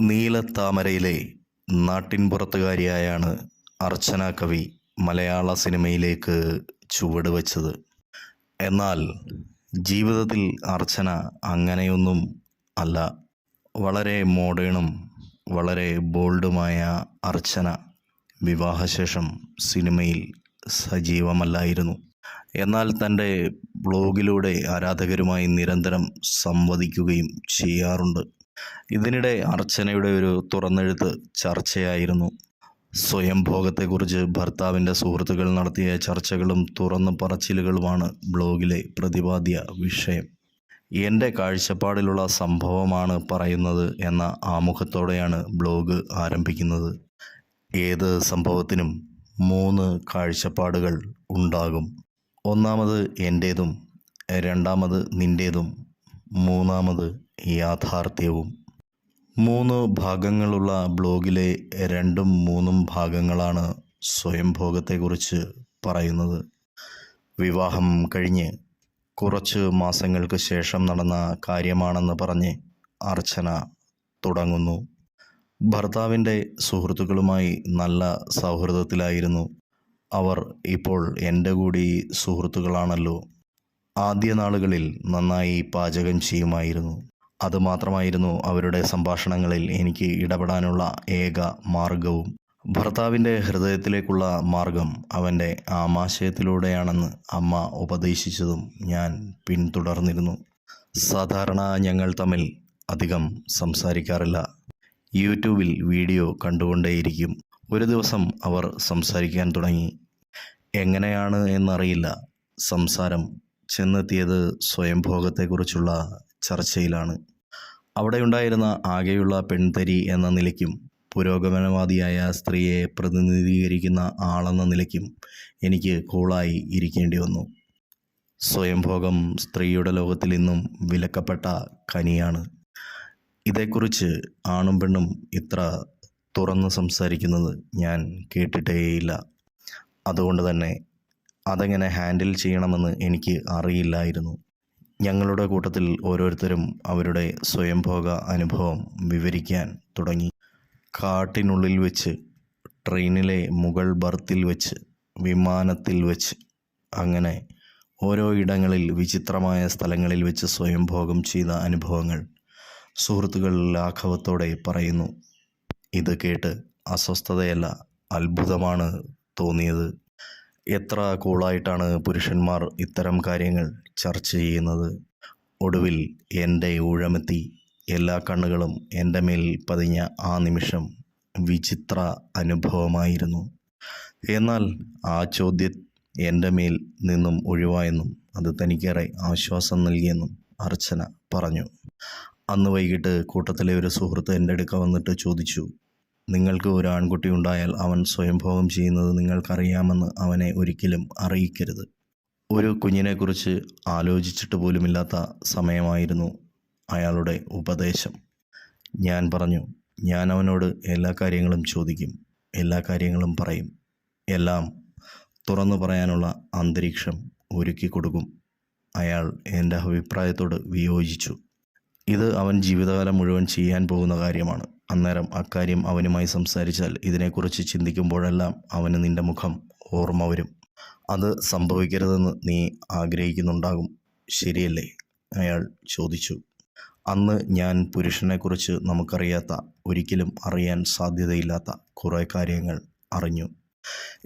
നീലത്താമരയിലെ നാട്ടിൻപുറത്തുകാരിയായാണ് അർച്ചന കവി മലയാള സിനിമയിലേക്ക് ചുവട് വച്ചത്. എന്നാൽ ജീവിതത്തിൽ അർച്ചന അങ്ങനെയൊന്നും അല്ല. വളരെ മോഡേണും വളരെ ബോൾഡുമായ അർച്ചന വിവാഹശേഷം സിനിമയിൽ സജീവമല്ലായിരുന്നു. എന്നാൽ തന്റെ ബ്ലോഗിലൂടെ ആരാധകരുമായി നിരന്തരം സംവദിക്കുകയും ചെയ്യാറുണ്ട്. ഇതിനിടെ അർച്ചനയുടെ ഒരു തുറന്നെഴുത്ത് ചർച്ചയായിരുന്നു. സ്വയംഭോഗത്തെക്കുറിച്ച് ഭർത്താവിന്റെ സുഹൃത്തുക്കൾ നടത്തിയ ചർച്ചകളും തുറന്നു പറച്ചിലുകളുമാണ് ബ്ലോഗിലെ പ്രതിപാദ്യ വിഷയം. എന്റെ കാഴ്ചപ്പാടിലുള്ള സംഭവമാണ് പറയുന്നത് എന്ന ആമുഖത്തോടെയാണ് ബ്ലോഗ് ആരംഭിക്കുന്നത്. ഏത് സംഭവത്തിനും മൂന്ന് കാഴ്ചപ്പാടുകൾ ഉണ്ടാകും. ഒന്നാമത് എന്റേതും രണ്ടാമത് നിന്റേതും മൂന്നാമത് യാഥാർത്ഥ്യവും. മൂന്ന് ഭാഗങ്ങളുള്ള ബ്ലോഗിലെ രണ്ടും മൂന്നും ഭാഗങ്ങളാണ് സ്വയംഭോഗത്തെക്കുറിച്ച് പറയുന്നത്. വിവാഹം കഴിഞ്ഞ് കുറച്ച് മാസങ്ങൾക്ക് ശേഷം നടന്ന കാര്യമാണെന്ന് പറഞ്ഞ് അർച്ചന തുടങ്ങുന്നു. ഭർത്താവിന്റെ സുഹൃത്തുക്കളുമായി നല്ല സൗഹൃദത്തിലായിരുന്നു. അവർ ഇപ്പോൾ എന്റെ കൂടി സുഹൃത്തുക്കളാണല്ലോ. ആദ്യ നാളുകളിൽ നന്നായി പാചകം ചെയ്യുമായിരുന്നു. അതുമാത്രമായിരുന്നു അവരുടെ സംഭാഷണങ്ങളിൽ എനിക്ക് ഇടപെടാനുള്ള ഏക മാർഗവും. ഭർത്താവിന്റെ ഹൃദയത്തിലേക്കുള്ള മാർഗം അവന്റെ ആമാശയത്തിലൂടെയാണെന്ന് അമ്മ ഉപദേശിച്ചതും ഞാൻ പിന്തുടർന്നിരുന്നു. സാധാരണ ഞങ്ങൾ തമ്മിൽ അധികം സംസാരിക്കാറില്ല. യൂട്യൂബിൽ വീഡിയോ കണ്ടുകൊണ്ടേയിരിക്കും. ഒരു ദിവസം അവർ സംസാരിക്കാൻ തുടങ്ങി. എങ്ങനെയാണ് എന്നറിയില്ല. സംസാരം ചെന്നെത്തിയത് സ്വയംഭോഗത്തെക്കുറിച്ചുള്ള ചർച്ചയിലാണ്. അവിടെയുണ്ടായിരുന്ന ആകെയുള്ള പെൺതരി എന്ന നിലയ്ക്കും പുരോഗമനവാദിയായ സ്ത്രീയെ പ്രതിനിധീകരിക്കുന്ന ആളെന്ന നിലയ്ക്കും എനിക്ക് കൂളായി ഇരിക്കേണ്ടി വന്നു. സ്വയംഭോഗം സ്ത്രീയുടെ ലോകത്തിൽ ഇന്നും വിലക്കപ്പെട്ട കനിയാണ്. ഇതേക്കുറിച്ച് ആണും പെണ്ണും ഇത്ര തുറന്ന് സംസാരിക്കുന്നത് ഞാൻ കേട്ടിട്ടേയില്ല. അതുകൊണ്ട് തന്നെ അതെങ്ങനെ ഹാൻഡിൽ ചെയ്യണമെന്ന് എനിക്ക് അറിയില്ലായിരുന്നു. ഞങ്ങളുടെ കൂട്ടത്തിൽ ഓരോരുത്തരും അവരുടെ സ്വയംഭോഗ അനുഭവം വിവരിക്കാൻ തുടങ്ങി. കാട്ടിനുള്ളിൽ വെച്ച് ട്രെയിനിലെ മുകൾ ബർത്തിൽ വെച്ച് വിമാനത്തിൽ വെച്ച് അങ്ങനെ ഓരോ ഇടങ്ങളിൽ വിചിത്രമായ സ്ഥലങ്ങളിൽ വെച്ച് സ്വയംഭോഗം ചെയ്ത അനുഭവങ്ങൾ സുഹൃത്തുക്കൾ ലാഘവത്തോടെ പറയുന്നു. ഇത് കേട്ട് അസ്വസ്ഥതയല്ല അത്ഭുതമാണ് തോന്നിയത്. എത്ര കൂളായിട്ടാണ് പുരുഷന്മാർ ഇത്തരം കാര്യങ്ങൾ ചർച്ച ചെയ്യുന്നത്? ഒടുവിൽ എന്റെ ഊഴമെത്തി എല്ലാ കണ്ണുകളും എന്റെ മേൽ പതിഞ്ഞ ആ നിമിഷം വിചിത്ര അനുഭവമായിരുന്നു. എന്നാൽ ആ ചോദ്യം എന്റെ മേൽ നിന്നും ഒഴിവായെന്നും അത് തനിക്കേറെ ആശ്വാസം നൽകിയെന്നും അർച്ചന പറഞ്ഞു. അന്ന് വൈകിട്ട് കൂട്ടത്തിലെ ഒരു സുഹൃത്ത് എന്റെ അടുക്ക വന്നിട്ട് ചോദിച്ചു നിങ്ങൾക്ക് ഒരു ആൺകുട്ടി ഉണ്ടായാൽ അവൻ സ്വയംഭോഗം ചെയ്യുന്നത് നിങ്ങൾക്കറിയാമെന്ന് അവനെ ഒരിക്കലും അറിയിക്കരുത്. ഒരു കുഞ്ഞിനെക്കുറിച്ച് ആലോചിച്ചിട്ട് പോലുമില്ലാത്ത സമയമായിരുന്നു അയാളുടെ ഉപദേശം. ഞാൻ പറഞ്ഞു ഞാൻ അവനോട് എല്ലാ കാര്യങ്ങളും ചോദിക്കും എല്ലാ കാര്യങ്ങളും പറയും. എല്ലാം തുറന്നു പറയാനുള്ള അന്തരീക്ഷം ഒരുക്കി കൊടുക്കും. അയാൾ എന്റെ അഭിപ്രായത്തോട് വിയോജിച്ചു. ഇത് അവൻ ജീവിതകാലം മുഴുവൻ ചെയ്യാൻ പോകുന്ന കാര്യമാണ്. അന്നേരം അക്കാര്യം അവനുമായി സംസാരിച്ചാൽ ഇതിനെക്കുറിച്ച് ചിന്തിക്കുമ്പോഴെല്ലാം അവന് നിന്റെ മുഖം ഓർമ്മ വരും. അത് സംഭവിക്കരുതെന്ന് നീ ആഗ്രഹിക്കുന്നുണ്ടാകും. ശരിയല്ലേ? അയാൾ ചോദിച്ചു. അന്ന് ഞാൻ പുരുഷനെക്കുറിച്ച് നമുക്കറിയാത്ത ഒരിക്കലും അറിയാൻ സാധ്യതയില്ലാത്ത കുറേ കാര്യങ്ങൾ അറിഞ്ഞു.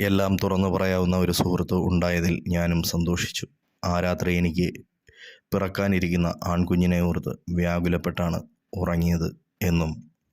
എല്ലാം തുറന്നു പറയാവുന്ന ഒരു സുഹൃത്ത് ഉണ്ടായതിൽ ഞാനും സന്തോഷിച്ചു. ആ രാത്രി എനിക്ക് പിറക്കാനിരിക്കുന്ന ആൺകുഞ്ഞിനെ ഓർത്ത് വ്യാകുലപ്പെട്ടാണ് ഉറങ്ങിയത് എന്നും